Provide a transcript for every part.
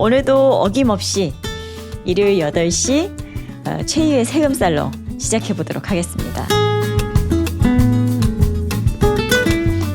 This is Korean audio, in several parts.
오늘도 어김없이 일요일 8시 어, 최희의 세금살로 시작해 보도록 하겠습니다.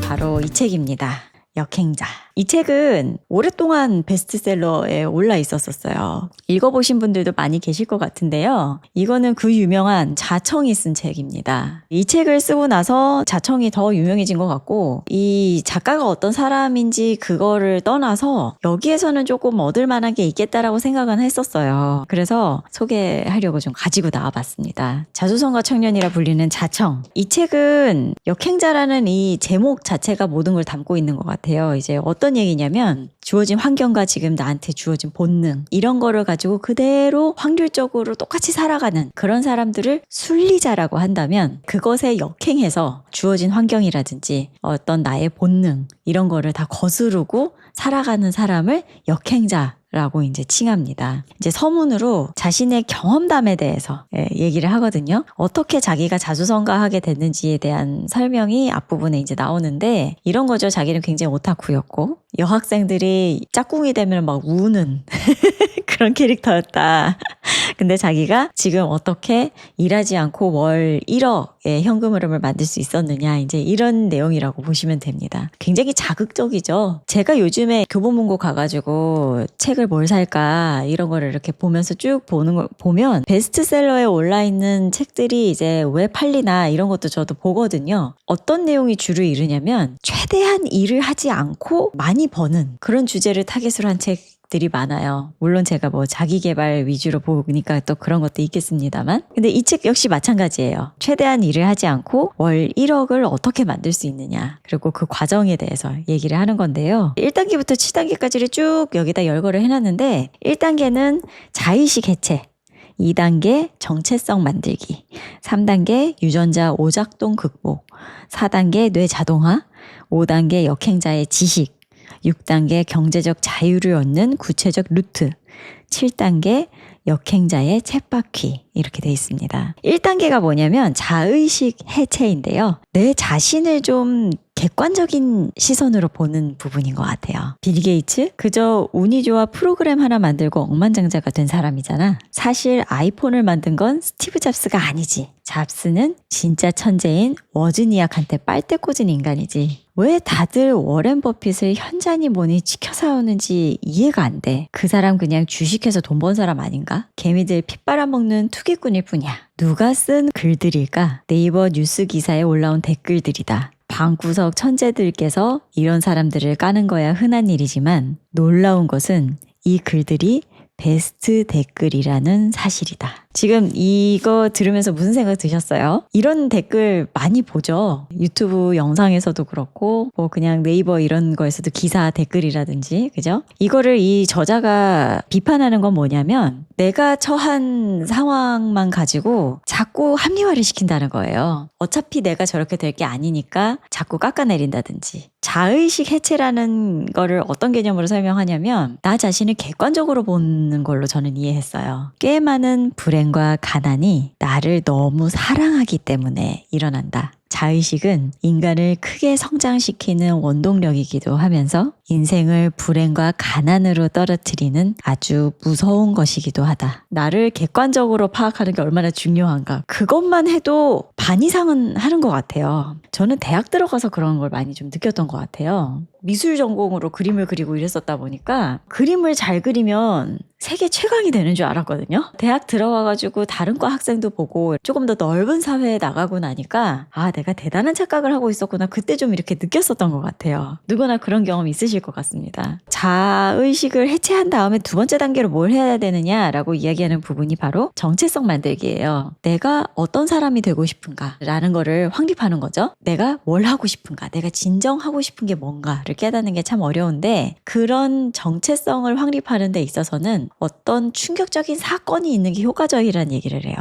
바로 이 책입니다. 역행자. 이 책은 오랫동안 베스트셀러에 올라 있었었어요. 읽어보신 분들도 많이 계실 것 같은데요. 이거는 그 유명한 자청이 쓴 책입니다. 이 책을 쓰고 나서 자청이 더 유명해진 것 같고, 이 작가가 어떤 사람인지 그거를 떠나서 여기에서는 조금 얻을 만한 게 있겠다라고 생각은 했었어요. 그래서 소개하려고 좀 가지고 나와봤습니다. 자수성가 청년이라 불리는 자청. 이 책은 역행자라는 이 제목 자체가 모든 걸 담고 있는 것 같아요. 이제 어떤 얘기냐면 주어진 환경과 지금 나한테 주어진 본능 이런 거를 가지고 그대로 확률적으로 똑같이 살아가는 그런 사람들을 순리자라고 한다면 그것에 역행해서 주어진 환경이라든지 어떤 나의 본능 이런 거를 다 거스르고 살아가는 사람을 역행자 라고 이제 칭합니다. 이제 서문으로 자신의 경험담에 대해서 예, 얘기를 하거든요. 어떻게 자기가 자수성가하게 됐는지에 대한 설명이 앞부분에 이제 나오는데 이런 거죠. 자기는 굉장히 오타쿠였고 여학생들이 짝꿍이 되면 막 우는 그런 캐릭터였다. 근데 자기가 지금 어떻게 일하지 않고 월 1억의 현금 흐름을 만들 수 있었느냐 이제 이런 내용이라고 보시면 됩니다. 굉장히 자극적이죠. 제가 요즘에 교보문고 가가지고 책을 뭘 살까 이런 거를 이렇게 보면서 쭉 보는 걸 보면 베스트셀러에 올라 있는 책들이 이제 왜 팔리나 이런 것도 저도 보거든요. 어떤 내용이 주를 이루냐면 최대한 일을 하지 않고 많이 버는 그런 주제를 타겟으로 한 책. 들이 많아요. 물론 제가 뭐 자기 개발 위주로 보니까 또 그런 것도 있겠습니다만. 근데 이 책 역시 마찬가지예요. 최대한 일을 하지 않고 월 1억을 어떻게 만들 수 있느냐. 그리고 그 과정에 대해서 얘기를 하는 건데요. 1단계부터 7단계까지를 쭉 여기다 열거를 해놨는데 1단계는 자의식 해체. 2단계 정체성 만들기, 3단계 유전자 오작동 극복, 4단계 뇌 자동화, 5단계 역행자의 지식, 6단계 경제적 자유를 얻는 구체적 루트, 7단계 역행자의 챗바퀴 이렇게 돼 있습니다. 1단계가 뭐냐면 자의식 해체인데요. 내 자신을 좀 객관적인 시선으로 보는 부분인 것 같아요. 빌 게이츠? 그저 운이 좋아 프로그램 하나 만들고 억만장자가 된 사람이잖아. 사실 아이폰을 만든 건 스티브 잡스가 아니지. 잡스는 진짜 천재인 워즈니악한테 빨대 꽂은 인간이지. 왜 다들 워렌 버핏을 현잔히 뭐니 지켜 사오는지 이해가 안 돼. 그 사람 그냥 주식해서 돈 번 사람 아닌가? 개미들 피 빨아먹는 투기꾼일 뿐이야. 누가 쓴 글들일까? 네이버 뉴스 기사에 올라온 댓글들이다. 방구석 천재들께서 이런 사람들을 까는 거야 흔한 일이지만 놀라운 것은 이 글들이 베스트 댓글이라는 사실이다. 지금 이거 들으면서 무슨 생각 드셨어요? 이런 댓글 많이 보죠. 유튜브 영상에서도 그렇고, 뭐 그냥 네이버 이런 거에서도 기사 댓글이라든지, 그죠? 이거를 이 저자가 비판하는 건 뭐냐면, 내가 처한 상황만 가지고 자꾸 합리화를 시킨다는 거예요. 어차피 내가 저렇게 될 게 아니니까 자꾸 깎아내린다든지. 자의식 해체라는 거를 어떤 개념으로 설명하냐면, 나 자신을 객관적으로 보는 걸로 저는 이해했어요. 꽤 많은 불행 과 가난이 나를 너무 사랑하기 때문에 일어난다. 자의식은 인간을 크게 성장시키는 원동력이기도 하면서 인생을 불행과 가난으로 떨어뜨리는 아주 무서운 것이기도 하다. 나를 객관적으로 파악하는 게 얼마나 중요한가. 그것만 해도 반 이상은 하는 것 같아요. 저는 대학 들어가서 그런 걸 많이 좀 느꼈던 것 같아요. 미술 전공으로 그림을 그리고 이랬었다 보니까 그림을 잘 그리면 세계 최강이 되는 줄 알았거든요. 대학 들어가가지고 다른 과 학생도 보고 조금 더 넓은 사회에 나가고 나니까 아, 내가 대단한 착각을 하고 있었구나. 그때 좀 이렇게 느꼈었던 것 같아요. 누구나 그런 경험 있으실 것 같습니다. 자의식을 해체한 다음에 두 번째 단계로 뭘 해야 되느냐라고 이야기하는 부분이 바로 정체성 만들기예요. 내가 어떤 사람이 되고 싶은가라는 거를 확립하는 거죠. 내가 뭘 하고 싶은가, 내가 진정 하고 싶은 게 뭔가를 깨닫는 게 참 어려운데 그런 정체성을 확립하는 데 있어서는 어떤 충격적인 사건이 있는 게 효과적이라는 얘기를 해요.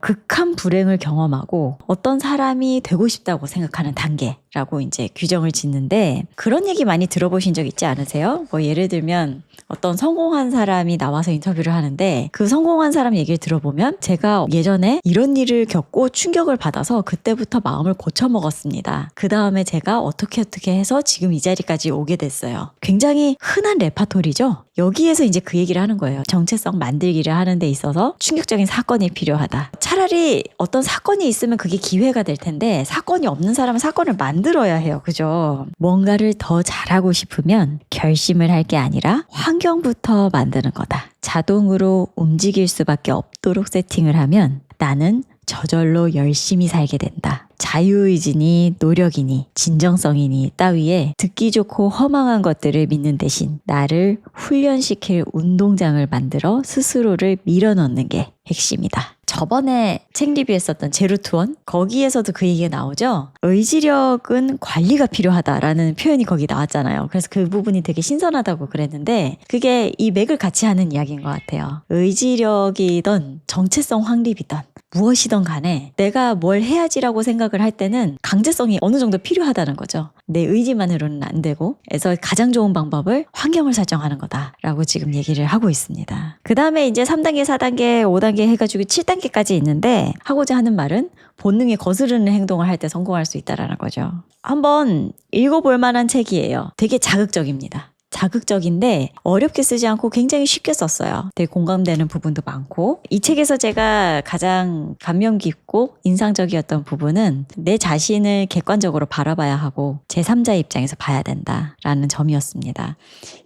극한 불행을 경험하고 어떤 사람이 되고 싶다고 생각하는 단계라고 이제 규정을 짓는데 그런 얘기 많이 들어보신 적 있지 않으세요? 뭐 예를 들면 어떤 성공한 사람이 나와서 인터뷰를 하는데 그 성공한 사람 얘기를 들어보면 제가 예전에 이런 일을 겪고 충격을 받아서 그때부터 마음을 고쳐 먹었습니다. 그 다음에 제가 어떻게 어떻게 해서 지금 이 자리까지 오게 됐어요. 굉장히 흔한 레파토리죠. 여기에서 이제 그 얘기를 하는 거예요. 정체성 만들기를 하는 데 있어서 충격적인 사건이 필요하다. 차라리 어떤 사건이 있으면 그게 기회가 될 텐데 사건이 없는 사람은 사건을 만들어야 해요. 그죠? 뭔가를 더 잘하고 싶으면 결심을 할 게 아니라 환경부터 만드는 거다. 자동으로 움직일 수밖에 없도록 세팅을 하면 나는 저절로 열심히 살게 된다. 자유의지니 노력이니 진정성이니 따위에 듣기 좋고 허망한 것들을 믿는 대신 나를 훈련시킬 운동장을 만들어 스스로를 밀어넣는 게 핵심이다. 저번에 책 리뷰했었던 제로투원 거기에서도 그 얘기가 나오죠. 의지력은 관리가 필요하다라는 표현이 거기 나왔잖아요. 그래서 그 부분이 되게 신선하다고 그랬는데 그게 이 맥을 같이 하는 이야기인 것 같아요. 의지력이던 정체성 확립이던 무엇이든 간에 내가 뭘 해야지라고 생각을 할 때는 강제성이 어느 정도 필요하다는 거죠. 내 의지만으로는 안 되고 그래서 가장 좋은 방법을 환경을 설정하는 거다라고 지금 얘기를 하고 있습니다. 그 다음에 이제 3단계, 4단계, 5단계 해가지고 7단계까지 있는데 하고자 하는 말은 본능에 거스르는 행동을 할 때 성공할 수 있다라는 거죠. 한번 읽어볼 만한 책이에요. 되게 자극적입니다. 자극적인데 어렵게 쓰지 않고 굉장히 쉽게 썼어요. 되게 공감되는 부분도 많고 이 책에서 제가 가장 감명 깊고 인상적이었던 부분은 내 자신을 객관적으로 바라봐야 하고 제3자 입장에서 봐야 된다라는 점이었습니다.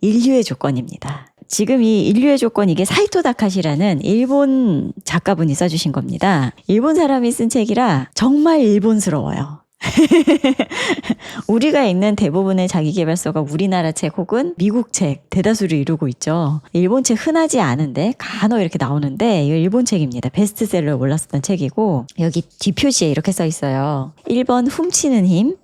인류의 조건입니다. 지금 이 인류의 조건 이게 사이토 다카시라는 일본 작가분이 써주신 겁니다. 일본 사람이 쓴 책이라 정말 일본스러워요. 우리가 읽는 대부분의 자기계발서가 우리나라 책 혹은 미국 책 대다수를 이루고 있죠. 일본 책 흔하지 않은데 간혹 이렇게 나오는데 이거 일본 책입니다. 베스트셀러에 올랐었던 책이고 여기 뒷표지에 이렇게 써 있어요. 1번 훔치는 힘,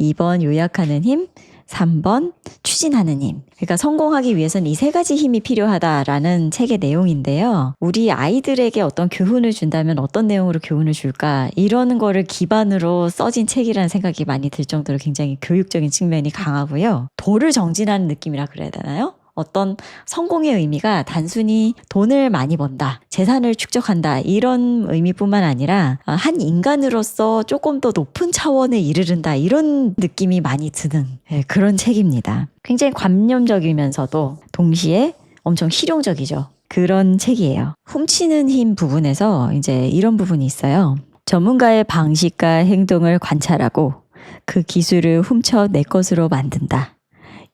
2번 요약하는 힘, 3번 추진하는 힘. 그러니까 성공하기 위해서는 이 세 가지 힘이 필요하다라는 책의 내용인데요. 우리 아이들에게 어떤 교훈을 준다면 어떤 내용으로 교훈을 줄까? 이러는 거를 기반으로 써진 책이라는 생각이 많이 들 정도로 굉장히 교육적인 측면이 강하고요. 도를 정진하는 느낌이라 그래야 되나요? 어떤 성공의 의미가 단순히 돈을 많이 번다, 재산을 축적한다, 이런 의미뿐만 아니라 아, 한 인간으로서 조금 더 높은 차원에 이르른다, 이런 느낌이 많이 드는 예, 그런 책입니다. 굉장히 관념적이면서도 동시에 엄청 실용적이죠. 그런 책이에요. 훔치는 힘 부분에서 이제 이런 부분이 있어요. 전문가의 방식과 행동을 관찰하고 그 기술을 훔쳐 내 것으로 만든다.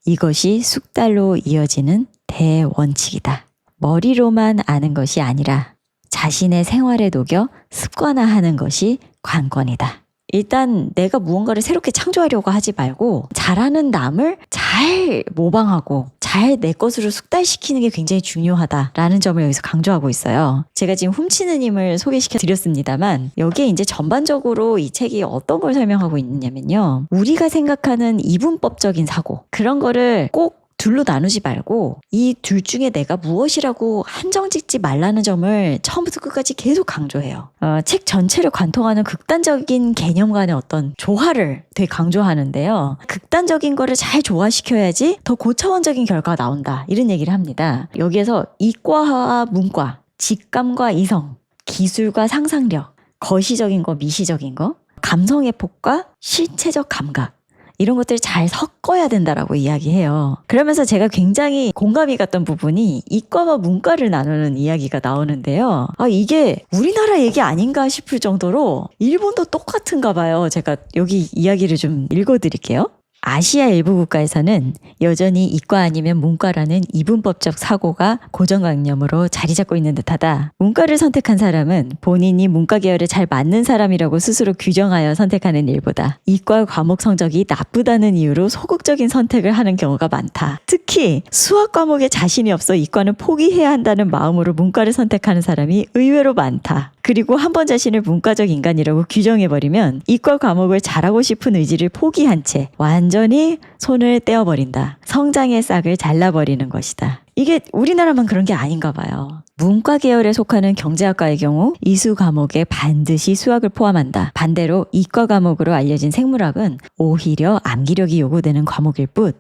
이것이 숙달로 이어지는 대원칙이다. 머리로만 아는 것이 아니라 자신의 생활에 녹여 습관화하는 것이 관건이다. 일단 내가 무언가를 새롭게 창조하려고 하지 말고 잘하는 남을 잘 모방하고 잘 내 것으로 숙달시키는 게 굉장히 중요하다라는 점을 여기서 강조하고 있어요. 제가 지금 훔치는 힘을 소개시켜 드렸습니다만 여기에 이제 전반적으로 이 책이 어떤 걸 설명하고 있느냐면요. 우리가 생각하는 이분법적인 사고 그런 거를 꼭 둘로 나누지 말고 이 둘 중에 내가 무엇이라고 한정 짓지 말라는 점을 처음부터 끝까지 계속 강조해요. 어, 책 전체를 관통하는 극단적인 개념 간의 어떤 조화를 되게 강조하는데요. 극단적인 거를 잘 조화시켜야지 더 고차원적인 결과가 나온다. 이런 얘기를 합니다. 여기에서 이과와 문과, 직감과 이성, 기술과 상상력, 거시적인 거, 미시적인 거, 감성의 폭과 실체적 감각, 이런 것들을 잘 섞어야 된다라고 이야기해요. 그러면서 제가 굉장히 공감이 갔던 부분이 이과와 문과를 나누는 이야기가 나오는데요. 아, 이게 우리나라 얘기 아닌가 싶을 정도로 일본도 똑같은가 봐요. 제가 여기 이야기를 좀 읽어드릴게요. 아시아 일부 국가에서는 여전히 이과 아니면 문과라는 이분법적 사고가 고정관념으로 자리 잡고 있는 듯하다. 문과를 선택한 사람은 본인이 문과 계열에 잘 맞는 사람이라고 스스로 규정하여 선택하는 일보다 이과 과목 성적이 나쁘다는 이유로 소극적인 선택을 하는 경우가 많다. 특히 수학 과목에 자신이 없어 이과는 포기해야 한다는 마음으로 문과를 선택하는 사람이 의외로 많다. 그리고 한 번 자신을 문과적 인간이라고 규정해버리면 이과 과목을 잘하고 싶은 의지를 포기한 채 완전히 손을 떼어버린다. 성장의 싹을 잘라버리는 것이다. 이게 우리나라만 그런 게 아닌가 봐요. 문과 계열에 속하는 경제학과의 경우 이수 과목에 반드시 수학을 포함한다. 반대로 이과 과목으로 알려진 생물학은 오히려 암기력이 요구되는 과목일 뿐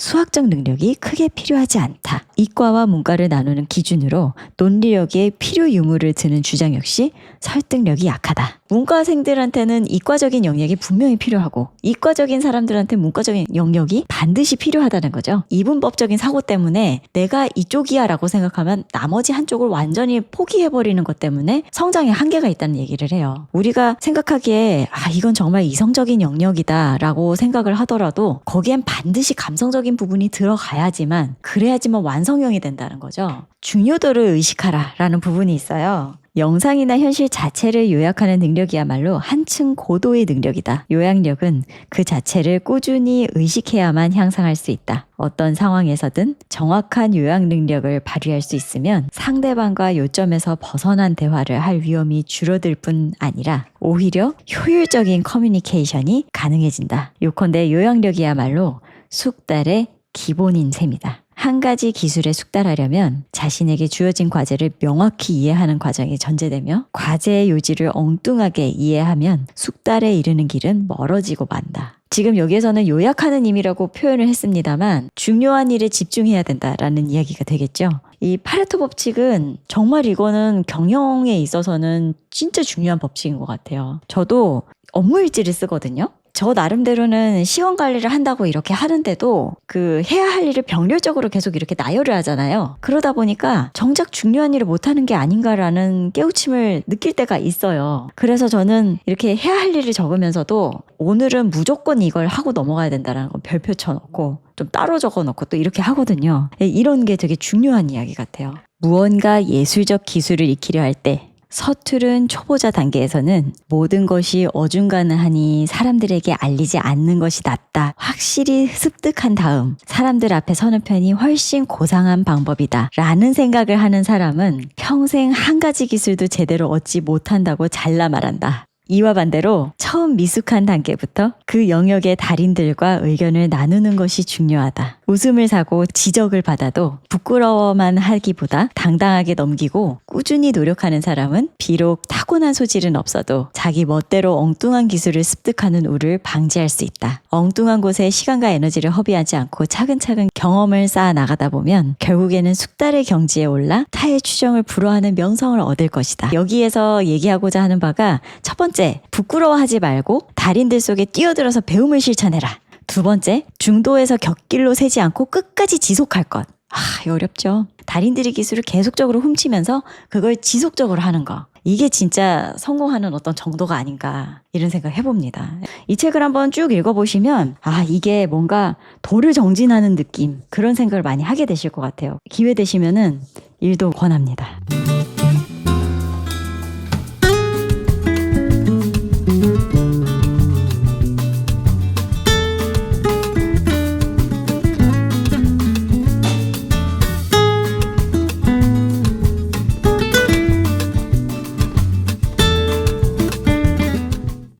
수학적 능력이 크게 필요하지 않다. 이과와 문과를 나누는 기준으로 논리력에 필요 유무를 드는 주장 역시 설득력이 약하다. 문과생들한테는 이과적인 영역이 분명히 필요하고 이과적인 사람들한테 문과적인 영역이 반드시 필요하다는 거죠. 이분법적인 사고 때문에 내가 이쪽이야라고 생각하면 나머지 한쪽을 완전히 포기해버리는 것 때문에 성장에 한계가 있다는 얘기를 해요. 우리가 생각하기에 아 이건 정말 이성적인 영역이다라고 생각을 하더라도 거기엔 반드시 감성적인 부분이 들어가야지만 그래야지만 완성형이 된다는 거죠. 중요도를 의식하라라는 부분이 있어요. 영상이나 현실 자체를 요약하는 능력이야말로 한층 고도의 능력이다. 요약력은 그 자체를 꾸준히 의식해야만 향상할 수 있다. 어떤 상황에서든 정확한 요약 능력을 발휘할 수 있으면 상대방과 요점에서 벗어난 대화를 할 위험이 줄어들 뿐 아니라 오히려 효율적인 커뮤니케이션이 가능해진다. 요컨대 요약력이야말로 숙달의 기본인 셈이다. 한 가지 기술에 숙달하려면 자신에게 주어진 과제를 명확히 이해하는 과정이 전제되며 과제의 요지를 엉뚱하게 이해하면 숙달에 이르는 길은 멀어지고 만다. 지금 여기에서는 요약하는 의미라고 표현을 했습니다만 중요한 일에 집중해야 된다라는 이야기가 되겠죠. 이 파레토 법칙은 정말 이거는 경영에 있어서는 진짜 중요한 법칙인 것 같아요. 저도 업무 일지를 쓰거든요. 저 나름대로는 시간 관리를 한다고 이렇게 하는데도 그 해야 할 일을 병렬적으로 계속 이렇게 나열을 하잖아요. 그러다 보니까 정작 중요한 일을 못하는 게 아닌가라는 깨우침을 느낄 때가 있어요. 그래서 저는 이렇게 해야 할 일을 적으면서도 오늘은 무조건 이걸 하고 넘어가야 된다는 건 별표 쳐놓고 좀 따로 적어놓고 또 이렇게 하거든요. 이런 게 되게 중요한 이야기 같아요. 무언가 예술적 기술을 익히려 할 때 서투른 초보자 단계에서는 모든 것이 어중간하니 사람들에게 알리지 않는 것이 낫다. 확실히 습득한 다음 사람들 앞에 서는 편이 훨씬 고상한 방법이다. 라는 생각을 하는 사람은 평생 한 가지 기술도 제대로 얻지 못한다고 잘라 말한다. 이와 반대로 처음 미숙한 단계부터 그 영역의 달인들과 의견을 나누는 것이 중요하다. 웃음을 사고 지적을 받아도 부끄러워만 하기보다 당당하게 넘기고 꾸준히 노력하는 사람은 비록 타고난 소질은 없어도 자기 멋대로 엉뚱한 기술을 습득하는 우를 방지할 수 있다. 엉뚱한 곳에 시간과 에너지를 허비하지 않고 차근차근 경험을 쌓아 나가다 보면 결국에는 숙달의 경지에 올라 타의 추정을 불허하는 명성을 얻을 것이다. 여기에서 얘기하고자 하는 바가 첫 번째, 부끄러워하지 말고 달인들 속에 뛰어들어서 배움을 실천해라. 두 번째, 중도에서 격길로 세지 않고 끝까지 지속할 것. 아, 어렵죠. 달인들의 기술을 계속적으로 훔치면서 그걸 지속적으로 하는 거. 이게 진짜 성공하는 어떤 정도가 아닌가 이런 생각 해봅니다. 이 책을 한번 쭉 읽어보시면 아 이게 뭔가 도를 정진하는 느낌 그런 생각을 많이 하게 되실 것 같아요. 기회 되시면은 일도 권합니다.